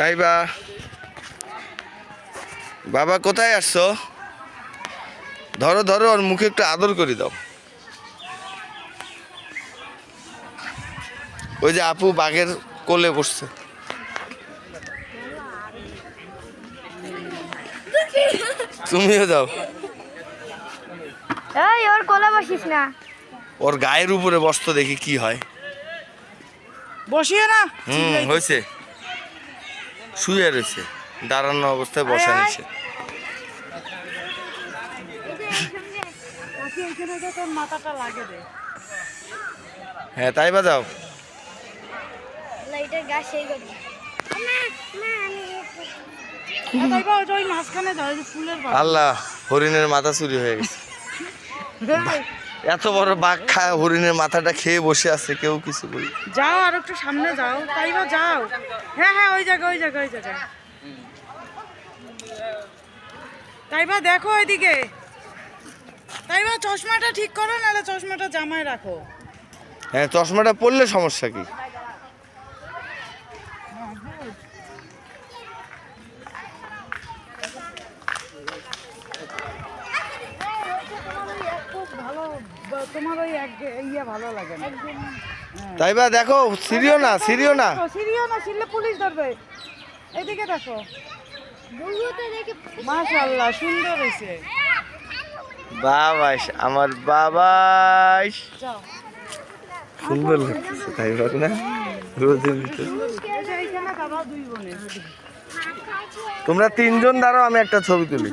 তাই বা বাবা কোথায় আসছো ধরো ধরো ওর মুখে একটু আদর করে দাও। ওই যে আপু বাঘের কোলে বসছে। তুমিও যাও এই ওর কোলে বসিস না। ওর গায়ের উপরে বসতো দেখি কি হয়। বসিয়ে না। হুম হয়েছে। শুয়ে রয়েছে দাঁড়ানো অবস্থায় বসা নিচ্ছে কাকি এখানে যে তোর মাথাটা লাগে রে হ্যাঁ তাই বা যাও লাইটের গাছ সেই করি আর তাই বা ওই যে ওই মাঝখানে যাও ওই যে ফুলের বাগান। আল্লাহ হরিণের মাথা চুরি হয়ে গেছে। এত বড় বাঘ খায় হরিণের মাথাটা খেয়ে বসে আছে কেউ কিছু বলি। যাও আর একটু সামনে যাও তাই বা যাও। হ্যাঁ হ্যাঁ ওই জায়গা ওই জায়গা ওই জায়গা তাই বা দেখো ওইদিকে। তাই বা চশমাটা ঠিক করো নাহলে চশমাটা জামায় রাখো। হ্যাঁ চশমাটা পরলে সমস্যা কি ভালো তোমার ওই এক ইয়ে ভালো লাগে না। তাই বা দেখো সিরিও না সিরিও না। সিরিও না সিরলে পুলিশ ধরবে। এদিকে দেখো। মাশাআল্লাহ সুন্দর হয়েছে বাবাস আমার বাবাস সুন্দর লাগতেছে তাই বা না? রোদের ভিতরে। এই যে এইখানে বাবা দুই বোনে। তোমরা তিনজন দাঁড়াও আমি একটা ছবি তুলি।